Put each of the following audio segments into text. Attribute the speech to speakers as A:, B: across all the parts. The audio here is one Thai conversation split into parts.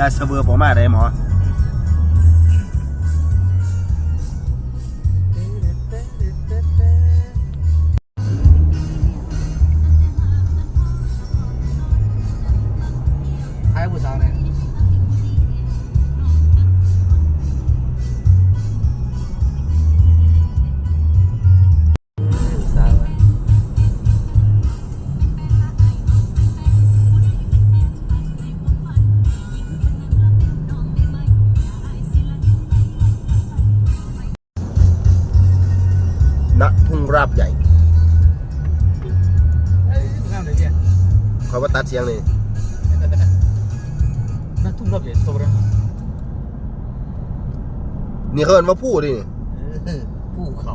A: ยาเสเบอร์ผมมาได้หมอ ราบใหญ่
B: เอ้ยงามเลยเนี่ย
A: เขาว่าตัดเสียงนี่
B: นักทุ่งรอบใหญ่โซระ
A: นี่เขาเอิ้นว่าผู้ดินี่
B: เออภูเขา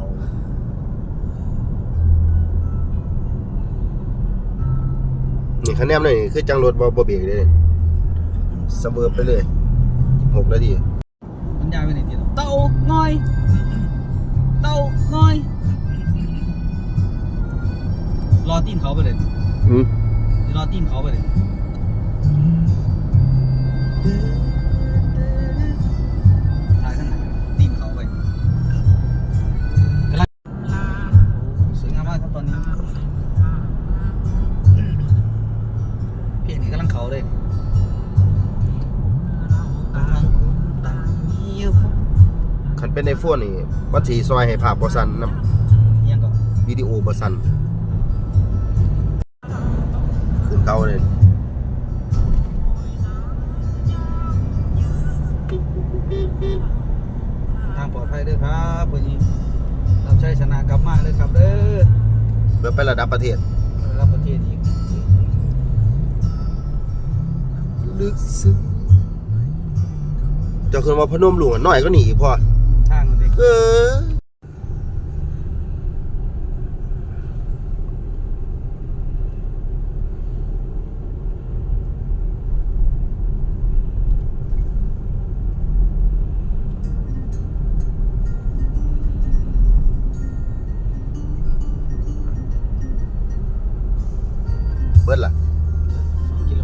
A: นี่คะแนนหน่อยนี่คือจังรถบ่บ่เบรกเลยนี่เสเบอร์ไปเลยหกนาที
B: มันยาวไปไหนดีเต่าน้อย ไปเลย
A: อืม
B: รอตีนเขาไปเลยถ่ายข้างหลังตีนเขาไปกำลังสวยงามมากครับตอนนี้เพลงนี้กำลังเขาเลยต่างคนต่างมีฝน
A: คันเป็นไอโฟนนี่มันสีซอยให้ภาพบ่สั่นนำ
B: ยังก่อน
A: วิดีโอบ่สั่นขึ้น เขาเลย
B: ทางปลอดภัยเด้อครับวันนี้รับใช้ชนะกลับมาเลยครับเด้อ
A: เพื่อไประดับประเทศ
B: รับประเทศอีก
A: ลึกซึ้งเจ้าคืนว่าพนมหลวงอะน้อยก็หนีพอ
B: ทางมันเอง
A: เออ เบิดล่ะ
B: สองกิโล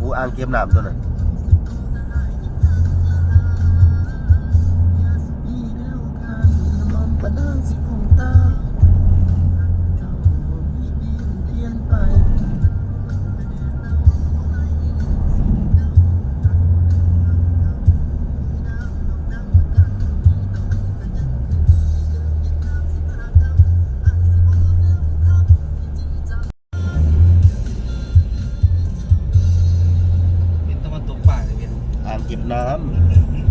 A: อูอ่างเก็บน้ำตัวนั้น
B: น้ำ